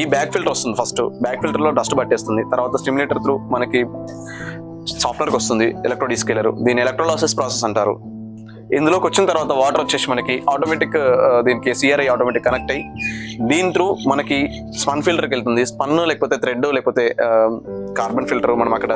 ఈ back filter వస్తుంది first back ఫిల్టర్లో డస్ట్ పట్టేస్తుంది. తర్వాత స్టిమ్యులేటర్ త్రూ మనకి సాఫ్ట్వేర్కి వస్తుంది. ఎలక్ట్రో డిస్కేలర్ దీని ఎలక్ట్రోలాసిస్ ప్రాసెస్ అంటారు. ఇందులోకి వచ్చిన తర్వాత వాటర్ వచ్చేసి మనకి ఆటోమేటిక్ దీనికి సిఆర్ఐ ఆటోమేటిక్ కనెక్ట్ అయ్యి దీని త్రూ మనకి స్పన్ ఫిల్టర్కి వెళ్తుంది. స్పన్ లేకపోతే థ్రెడ్ లేకపోతే కార్బన్ ఫిల్టర్ మనం అక్కడ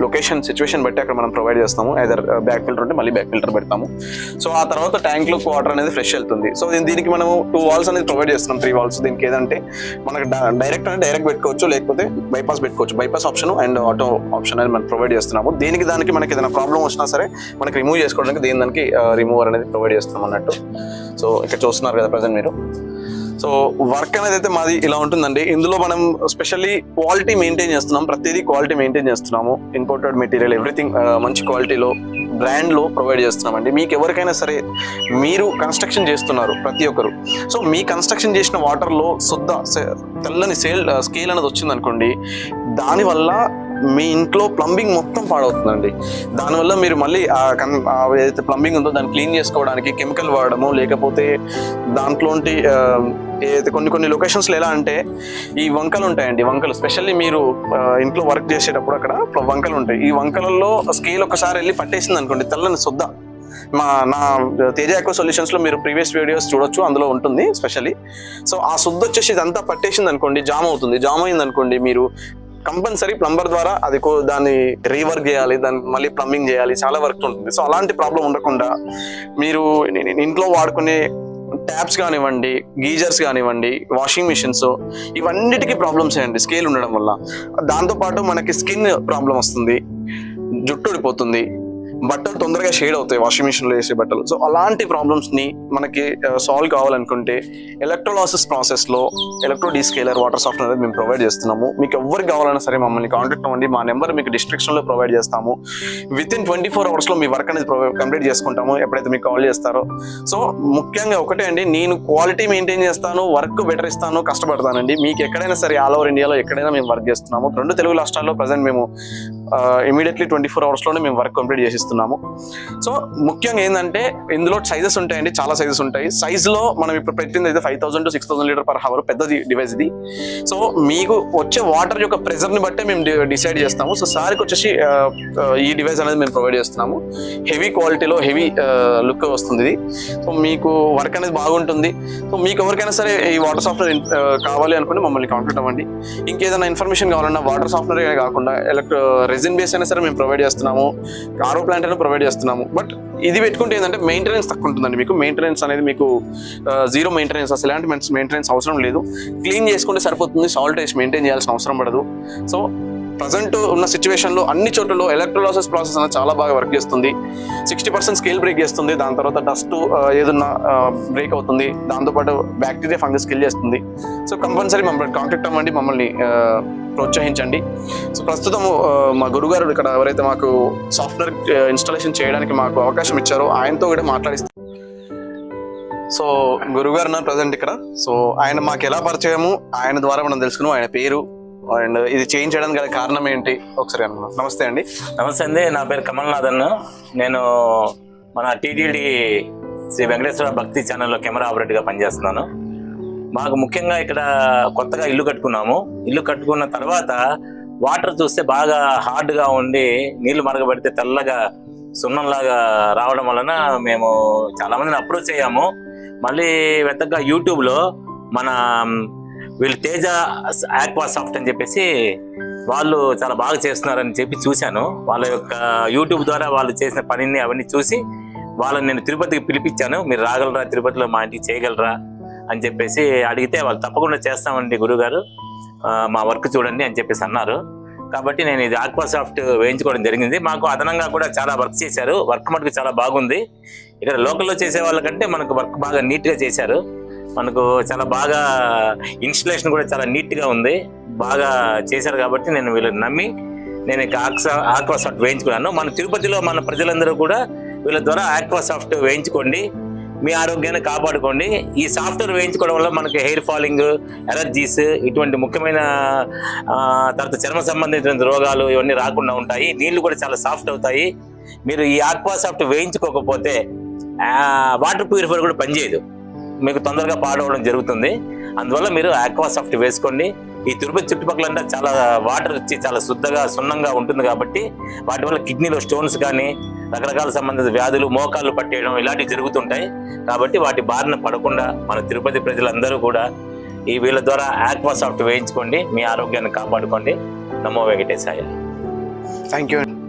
లొకేషన్ సిచ్యువేషన్ బట్టి అక్కడ మనం ప్రొవైడ్ చేస్తాము. ఏదర్ బ్యాక్ ఫిల్టర్ ఉంటే మళ్ళీ బ్యాక్ ఫిల్టర్ పెడతాము. సో ఆ తర్వాత ట్యాంక్లో వాటర్ అనేది ఫ్రెష్ వెళ్తుంది. సో దీని- దీనికి మనం టూ వాల్స్ అనేది ప్రొవైడ్ చేస్తున్నాం. త్రీ వాల్స్ దీనికి ఏదంటే మనకి డైరెక్ట్ అనేది డైరెక్ట్ పెట్టుకోవచ్చు లేకపోతే బైపాస్ పెట్టుకోవచ్చు. Bypass option and auto option అనేది మనం ప్రొవైడ్ చేస్తున్నాము. దీనికి దానికి మనకి ఏదైనా ప్రాబ్లం వచ్చినా సరే మనకి రిమూవ్ చేసుకోవడానికి దీని దానికి uh, రిమూవర్ అనేది ప్రొవైడ్ చేస్తున్నాం అన్నట్టు. సో ఇక్కడ చూస్తున్నారు కదా ప్రజెంట్ మీరు. సో వర్క్ అనేది అయితే మాది ఇలా ఉంటుందండి. ఇందులో మనం స్పెషల్లీ క్వాలిటీ మెయింటైన్ చేస్తున్నాం. ప్రతిదీ క్వాలిటీ మెయింటైన్ చేస్తున్నాము. ఇంపోర్టెడ్ మెటీరియల్ ఎవ్రీథింగ్ మంచి క్వాలిటీలో బ్రాండ్లో ప్రొవైడ్ చేస్తున్నామండి. మీకు ఎవరికైనా సరే మీరు కన్స్ట్రక్షన్ చేస్తున్నారు ప్రతి ఒక్కరు. సో మీ కన్స్ట్రక్షన్ చేసిన వాటర్లో శుద్ధ సే- తెల్లని సేల్ స్కేల్ అనేది వచ్చింది అనుకోండి దానివల్ల మీ ఇంట్లో ప్లంబింగ్ మొత్తం పాడవుతుందండి. దానివల్ల మీరు మళ్ళీ ఆ కన్ ఏదైతే ప్లంబింగ్ ఉందో దాన్ని క్లీన్ చేసుకోవడానికి కెమికల్ వాడడము లేకపోతే దాంట్లోంటి ఏదైతే కొన్ని కొన్ని లొకేషన్స్లో ఎలా అంటే ఈ వంకలు ఉంటాయండి వంకలు. స్పెషల్లీ మీరు ఇంట్లో వర్క్ చేసేటప్పుడు అక్కడ వంకలు ఉంటాయి. ఈ వంకలలో స్కేల్ ఒకసారి వెళ్ళి పట్టేసింది అనుకోండి తెల్లని శుద్ధ మా నా తేజ ఎకో సొల్యూషన్స్లో మీరు ప్రీవియస్ వీడియోస్ చూడొచ్చు అందులో ఉంటుంది స్పెషల్లీ సో ఆ శుద్ధ వచ్చేసి ఇదంతా పట్టేసింది అనుకోండి జామ్ అవుతుంది. జామ్ అయింది అనుకోండి మీరు కంపల్సరీ ప్లంబర్ ద్వారా అది దాన్ని రీవర్క్ చేయాలి దాన్ని మళ్ళీ ప్లంబింగ్ చేయాలి చాలా వర్క్ ఉంటుంది. సో అలాంటి ప్రాబ్లం ఉండకుండా మీరు ఇంట్లో వాడుకునే ట్యాప్స్ కానివ్వండి గీజర్స్ కానివ్వండి వాషింగ్ మిషన్స్ ఇవన్నిటికీ ప్రాబ్లమ్స్ అండి స్కేల్ ఉండడం వల్ల. దాంతోపాటు మనకి స్కిన్ ప్రాబ్లం వస్తుంది జుట్టు ఊడిపోతుంది బట్టలు తొందరగా షేడ్ అవుతాయి వాషింగ్ మిషన్లో వేసే బట్టలు. సో అలాంటి ప్రాబ్లమ్స్ని మనకి uh, సాల్వ్ కావాలనుకుంటే ఎలక్ట్రోలాసిస్ ప్రాసెస్లో ఎలక్ట్రో డీస్కేలర్ వాటర్ సాఫ్ట్వేర్ అనేది మేము ప్రొవైడ్ చేస్తున్నాము. మీకు ఎవరికి కావాలన్నా సరే మమ్మల్ని కాంటాక్ట్ అవ్వండి. మా నెంబర్ మీకు డిస్క్రిప్షన్లో ప్రొవైడ్ చేస్తాము. విత్ ఇన్ ట్వంటీ ఫోర్ అవర్స్లో మీ వర్క్ అనేది కంప్లీట్ చేసుకుంటాము. ఎప్పుడైతే మీకు కాల్ చేస్తారో. సో ముఖ్యంగా ఒకటే అండి నేను క్వాలిటీ మెయింటైన్ చేస్తాను వర్క్ బెటర్ ఇస్తాను కష్టపడతానండి. మీకు ఎక్కడైనా సరే ఆల్ ఓవర్ ఇండియాలో ఎక్కడైనా మేము వర్క్ చేస్తున్నాము. రెండు తెలుగు రాష్ట్రాల్లో ప్రజెంట్ మేము ఇమీడియట్లీ ట్వంటీ ఫోర్ అవర్స్లోనే మేము వర్క్ కంప్లీట్ చేసిస్తున్నాము. సో ముఖ్యంగా ఏంటంటే ఇందులో సైజెస్ ఉంటాయండి చాలా సైజెస్ ఉంటాయి. సైజులో మనం ఇప్పుడు పెట్టింది అయితే five thousand to six thousand litre per hour పెద్ద డివైస్ ఇది. సో మీకు వచ్చే వాటర్ యొక్క ప్రెజర్ని బట్టే మేము డిసైడ్ చేస్తాము. సో సార్కి వచ్చేసి ఈ డివైస్ అనేది మేము ప్రొవైడ్ చేస్తున్నాము. హెవీ క్వాలిటీలో హెవీ లుక్ వస్తుంది ఇది. సో మీకు వర్క్ అనేది బాగుంటుంది. సో మీకు ఎవరికైనా సరే ఈ వాటర్ సాఫ్ట్వేర్ కావాలి అనుకుంటే మమ్మల్ని కాంటాక్ట్ అవ్వండి. ఇంకేదైనా ఇన్ఫర్మేషన్ కావాలన్నా వాటర్ సాఫ్ట్వేర్ కాకుండా ఎలక్ట్రో రెజిన్ బేస్ అయినా సరే మేము ప్రొవైడ్ చేస్తున్నాము. ఆరో ప్లాంట్ అయినా ప్రొవైడ్ చేస్తున్నాము. బట్ ఇది పెట్టుకుంటే ఏంటంటే మెయింటెనెన్స్ తక్కువ ఉంటుందండి. మీకు మెయింటెనెన్స్ అనేది మీకు జీరో మెయింటెనెన్స్ అసలు ఎలాంటి మెయింటెనెన్స్ అవసరం లేదు. క్లీన్ చేసుకుంటే సరిపోతుంది సాల్ట్ వేసి మెయింటైన్ చేయాల్సిన అవసరం పడదు. సో ప్రజెంట్ ఉన్న సిచ్యువేషన్లో అన్ని చోట్లలో ఎలక్ట్రోలాసిస్ ప్రాసెస్ అనేది చాలా బాగా వర్క్ చేస్తుంది. సిక్స్టీ పర్సెంట్ స్కేల్ బ్రేక్ చేస్తుంది. దాని తర్వాత డస్ట్ ఏదన్నా బ్రేక్ అవుతుంది. దాంతోపాటు బ్యాక్టీరియా ఫంగస్ కిల్ చేస్తుంది. సో కంపల్సరీ మమ్మల్ని కాంటాక్ట్ అవ్వండి. మమ్మల్ని ప్రోత్సహించండి. సో ప్రస్తుతం మా గురుగారు ఇక్కడ ఎవరైతే మాకు సాఫ్ట్వేర్ ఇన్స్టాలేషన్ చేయడానికి మాకు అవకాశం ఇచ్చారో ఆయనతో కూడా మాట్లాడిస్తాం సో గురుగారు ఉన్నారు ప్రజెంట్ ఇక్కడ. సో ఆయన మాకు ఎలా పరిచయము ఆయన ద్వారా మనం తెలుసుకున్నాం. ఆయన పేరు అండ్ ఇది చేయించడానికి గల కారణం ఏంటి? ఒకసారి అన్న నమస్తే అండి. నమస్తే అండి నా పేరు కమల్నాథన్. నేను మన టీటీడీ శ్రీ వెంకటేశ్వర భక్తి ఛానల్లో కెమెరా ఆపరేటర్గా పనిచేస్తున్నాను. మాకు ముఖ్యంగా ఇక్కడ కొత్తగా ఇల్లు కట్టుకున్నాము. ఇల్లు కట్టుకున్న తర్వాత వాటర్ చూస్తే బాగా హార్డ్గా ఉండి నీళ్ళు మరగబెడితే తెల్లగా సున్నంలాగా రావడం వలన మేము చాలామందిని అప్రోచ్ అయ్యాము. మళ్ళీ వెతగ్గా యూట్యూబ్లో మన వీళ్ళు తేజ ఆక్వా సాఫ్ట్ అని చెప్పేసి వాళ్ళు చాలా బాగా చేస్తున్నారని చెప్పి చూశాను. వాళ్ళ యొక్క యూట్యూబ్ ద్వారా వాళ్ళు చేసిన పనిని అవన్నీ చూసి వాళ్ళని నేను తిరుపతికి పిలిపించాను. మీరు రాగలరా? తిరుపతిలో మా ఇంటికి చేయగలరా? అని చెప్పేసి అడిగితే వాళ్ళు తప్పకుండా చేస్తామండి గురుగారు. మా వర్క్ చూడండి అని చెప్పేసి అన్నారు. కాబట్టి నేను ఇది ఆక్వా సాఫ్ట్ వేయించుకోవడం జరిగింది. మాకు అదనంగా కూడా చాలా వర్క్ చేశారు. వర్క్ మటుకు చాలా బాగుంది. ఇక్కడ లోకల్లో చేసే వాళ్ళకంటే మనకు వర్క్ బాగా నీట్గా చేశారు. మనకు చాలా బాగా ఇన్స్టలేషన్ కూడా చాలా నీట్గా ఉంది. బాగా చేశారు కాబట్టి నేను వీళ్ళని నమ్మి నేను ఇక ఆక్సా ఆక్వా సాఫ్ట్ వేయించుకున్నాను. మన తిరుపతిలో మన ప్రజలందరూ కూడా వీళ్ళ ద్వారా ఆక్వా సాఫ్ట్ వేయించుకోండి. మీ ఆరోగ్యాన్ని కాపాడుకోండి. ఈ సాఫ్ట్వేర్ వేయించుకోవడం వల్ల మనకి హెయిర్ ఫాలింగ్ ఎలర్జీస్ ఇటువంటి ముఖ్యమైన తర్వాత చర్మ సంబంధించిన రోగాలు ఇవన్నీ రాకుండా ఉంటాయి. నీళ్ళు కూడా చాలా సాఫ్ట్ అవుతాయి. మీరు ఈ ఆక్వా సాఫ్ట్ వేయించుకోకపోతే వాటర్ ప్యూరిఫైర్ కూడా పనిచేయదు. మీకు తొందరగా పాడవడం జరుగుతుంది. అందువల్ల మీరు ఆక్వాసాఫ్ట్ వేసుకోండి. ఈ తిరుపతి చుట్టుపక్కలంతా చాలా వాటర్ వచ్చి చాలా శుద్ధగా సున్నంగా ఉంటుంది కాబట్టి వాటి వల్ల కిడ్నీలో స్టోన్స్ కానీ రకరకాల సంబంధిత వ్యాధులు మోకాళ్ళు పట్టేయడం ఇలాంటివి జరుగుతుంటాయి. కాబట్టి వాటి బారిన పడకుండా మన తిరుపతి ప్రజలందరూ కూడా ఈ వీళ్ళ ద్వారా ఆక్వాసాఫ్ట్ వేయించుకోండి. మీ ఆరోగ్యాన్ని కాపాడుకోండి. నమో వెంకటేశాయ. Thank you